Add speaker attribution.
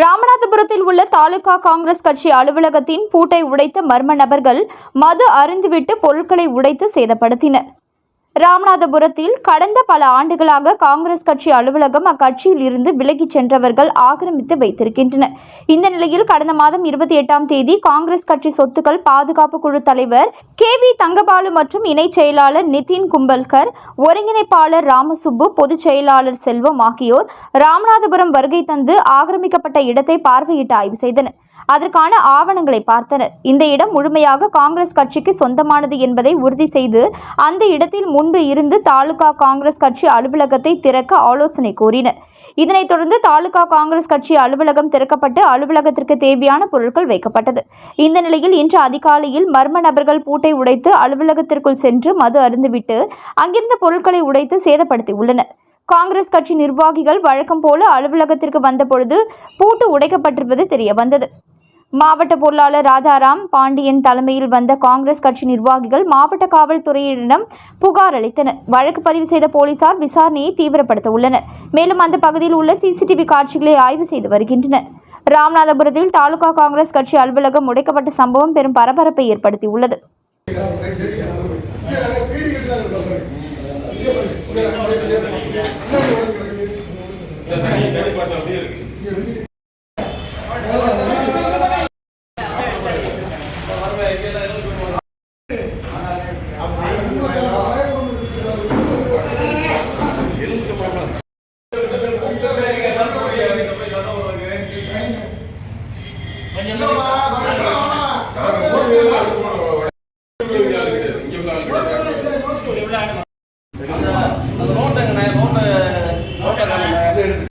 Speaker 1: ராமநாதபுரத்தில் உள்ள தாலுகா காங்கிரஸ் கட்சி அலுவலகத்தின் பூட்டை உடைத்த மர்ம நபர்கள் மது அருந்துவிட்டு பொருட்களை உடைத்து சேதப்படுத்தினர். ராமநாதபுரத்தில் கடந்த பல ஆண்டுகளாக காங்கிரஸ் கட்சி அலுவலகம் அக்கட்சியில் இருந்து விலகிச் சென்றவர்கள் ஆக்கிரமித்து வைத்திருக்கின்றனர். இந்த நிலையில் கடந்த மாதம் இருபத்தி எட்டாம் தேதி காங்கிரஸ் கட்சி சொத்துக்கள் பாதுகாப்பு குழு தலைவர் கே வி தங்கபாலு மற்றும் இணைச் செயலாளர் நிதின் கும்பல்கர் ஒருங்கிணைப்பாளர் ராமசுப்பு பொதுச் செயலாளர் செல்வம் ஆகியோர் ராமநாதபுரம் வருகை தந்து ஆக்கிரமிக்கப்பட்ட இடத்தை பார்வையிட்டு ஆய்வு செய்தனர். அதற்கான ஆவணங்களை பார்த்தனர். இந்த இடம் முழுமையாக காங்கிரஸ் கட்சிக்கு சொந்தமானது என்பதை உறுதி செய்து அந்த இடத்தில் முன்பு இருந்து தாலுகா காங்கிரஸ் கட்சி அலுவலகத்தை திறக்க ஆலோசனை கூறினர் இதனைத் தொடர்ந்து தாலுகா காங்கிரஸ் கட்சி அலுவலகம் திறக்கப்பட்டு அலுவலகத்திற்கு தேவையான பொருட்கள் வைக்கப்பட்டது. இந்த நிலையில் இன்று அதிகாலையில் மர்ம நபர்கள் பூட்டை உடைத்து அலுவலகத்திற்குள் சென்று மது அருந்துவிட்டு அங்கிருந்த பொருட்களை உடைத்து சேதப்படுத்தி உள்ளனர் காங்கிரஸ் கட்சி நிர்வாகிகள் வழக்கம் போல அலுவலகத்திற்கு வந்தபொழுது பூட்டு உடைக்கப்பட்டிருப்பது தெரிய வந்தது மாவட்ட பொருளாளர் ராஜாராம் பாண்டியன் தலைமையில் வந்த காங்கிரஸ் கட்சி நிர்வாகிகள் மாவட்ட காவல்துறையினரிடம் புகார் அளித்தனர். வழக்கு பதிவு செய்த போலீசார் விசாரணையை தீவிரப்படுத்த உள்ளனர் மேலும் அந்த பகுதியில் உள்ள சிசிடிவி காட்சிகளை ஆய்வு செய்து வருகின்றனர். ராமநாதபுரத்தில் தாலுகா காங்கிரஸ் கட்சி அலுவலகம் உடைக்கப்பட்ட சம்பவம் பெரும் பரபரப்பை ஏற்படுத்தியுள்ளது.
Speaker 2: உள்ளது இங்க